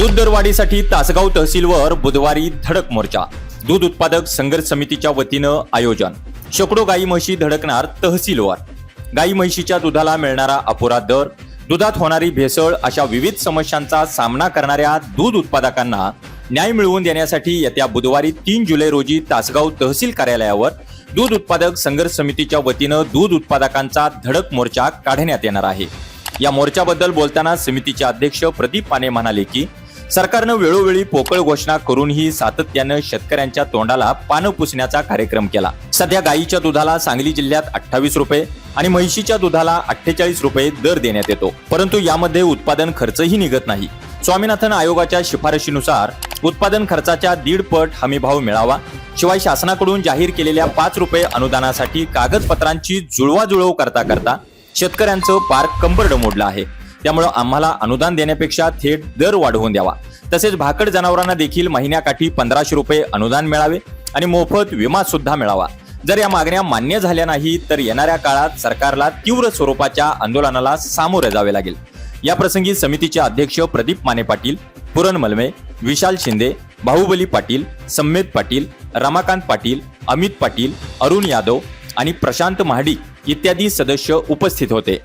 दूध दरवाढीसाठी तासगाव तहसीलवर बुधवारी धडक मोर्चा. दूध उत्पादक संघर्ष समितीच्या वतीनं आयोजन. शेकडो गाई म्हशी धडकणार तहसीलवर. गाई म्हशीच्या दुधाला मिळणारा अपुरा दर दुधात होणारी भेसळ अशा विविध समस्यांचा सामना करणाऱ्या दूध उत्पादकांना न्याय मिळवून देण्यासाठी येत्या बुधवारी तीन जुलै रोजी तासगाव तहसील कार्यालयावर दूध उत्पादक संघर्ष समितीच्या वतीनं दूध उत्पादकांचा धडक मोर्चा काढण्यात येणार आहे. या मोर्चाबद्दल बोलताना समितीचे अध्यक्ष प्रदीप पाने म्हणाले की सरकारनं वेळोवेळी पोकळ घोषणा करूनही सातत्यानं शेतकऱ्यांच्या तोंडाला पानं पुसण्याचा कार्यक्रम केला. सध्या गायीच्या दुधाला सांगली जिल्ह्यात अठ्ठावीस रुपये आणि म्हैशीच्या दुधाला अठ्ठेचाळीस रुपये दर देण्यात येतो. परंतु यामध्ये उत्पादन खर्चही निघत नाही. स्वामीनाथन आयोगाच्या शिफारशीनुसार उत्पादन खर्चाच्या दीड पट हमी भाव मिळावा. शिवाय शासनाकडून जाहीर केलेल्या पाच रुपये अनुदानासाठी कागदपत्रांची जुळवाजुळव करता करता शेतकऱ्यांचं पार कंबरड मोडलं आहे. त्यामुळं आम्हाला अनुदान देण्यापेक्षा थेट दर वाढवून द्यावा. तसेच भाकड जनावरांना देखील महिन्याकाठी पंधराशे रुपये अनुदान मिळावे आणि मोफत विमा सुद्धा मिळावा. जर या मागण्या मान्य झाल्या नाही तर येणाऱ्या काळात सरकारला तीव्र स्वरूपाच्या आंदोलनाला सामोरे जावे लागेल. या प्रसंगी समितीचे अध्यक्ष प्रदीप माने पाटील पुरण मलमे विशाल शिंदे बाहुबली पाटील सम्मेद पाटील रमाकांत पाटील अमित पाटील अरुण यादव आणि प्रशांत महाडिक इत्यादी सदस्य उपस्थित होते.